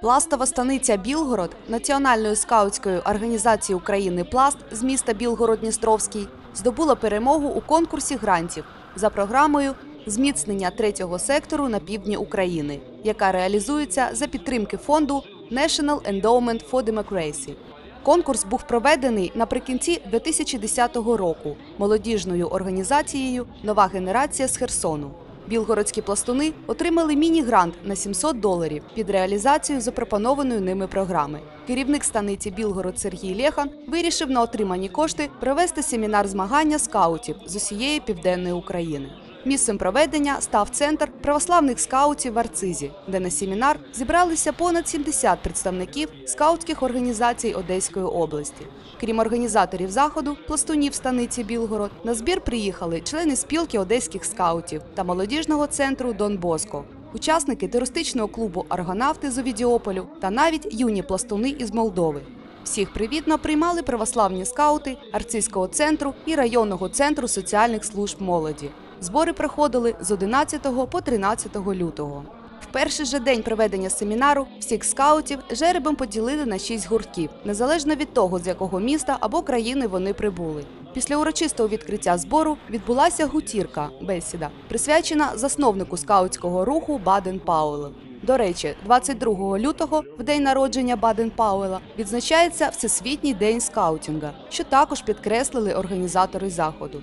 Пластова станиця Білгород Національної скаутської організації України Пласт з міста Білгород-Дністровський здобула перемогу у конкурсі грантів за програмою Зміцнення третього сектору на півдні України, яка реалізується за підтримки фонду National Endowment for Democracy. Конкурс був проведений наприкінці 2010 року молодіжною організацією Нова генерація з Херсону. Білгородські пластуни отримали міні-грант на 700 доларів під реалізацію запропонованої ними програми. Керівник станиці Білгород Сергій Лехан вирішив на отримані кошти провести семінар змагання скаутів з усієї південної України. Місцем проведення став центр православних скаутів в Арцизі, де на семінар зібралися понад 70 представників скаутських організацій Одеської області. Крім організаторів заходу, пластунів станиці Білгород, на збір приїхали члени спілки одеських скаутів та молодіжного центру Дон Боско, учасники туристичного клубу Аргонавти з Овідіополю та навіть юні пластуни із Молдови. Всіх привітно приймали православні скаути Арцизького центру і районного центру соціальних служб молоді. Збори проходили з 11 по 13 лютого. В перший же день проведення семінару всіх скаутів жеребом поділили на шість гуртків, незалежно від того, з якого міста або країни вони прибули. Після урочистого відкриття збору відбулася гутірка бесіда, присвячена засновнику скаутського руху Баден Пауелу. До речі, 22 лютого, в день народження Баден Пауела, відзначається Всесвітній день скаутінга, що також підкреслили організатори заходу.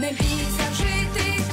Не бійся жити,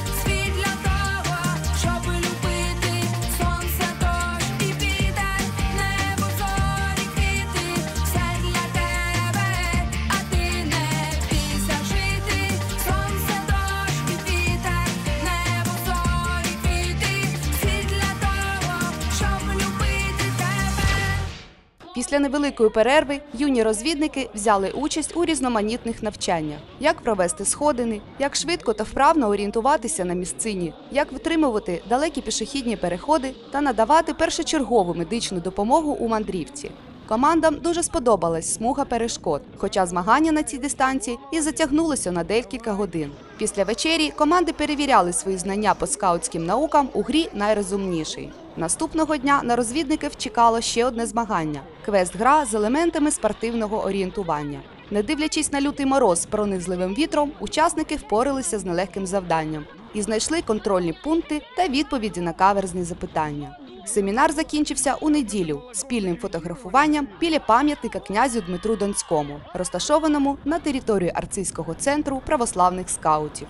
Після невеликої перерви юні розвідники взяли участь у різноманітних навчаннях: як провести сходини, як швидко та вправно орієнтуватися на місцині, як витримувати далекі пішохідні переходи та надавати першочергову медичну допомогу у мандрівці. Командам дуже сподобалась смуга перешкод, хоча змагання на цій дистанції і затягнулося на декілька годин. Після вечері команди перевіряли свої знання по скаутським наукам у грі найрозумніший. Наступного дня на розвідників чекало ще одне змагання квест-гра з елементами спортивного орієнтування. Не дивлячись на лютий мороз з пронизливим вітром, учасники впоралися з нелегким завданням і знайшли контрольні пункти та відповіді на каверзні запитання. Семінар закінчився у неділю спільним фотографуванням біля пам'ятника князю Дмитру Донському, розташованому на території Арцизького центру православних скаутів.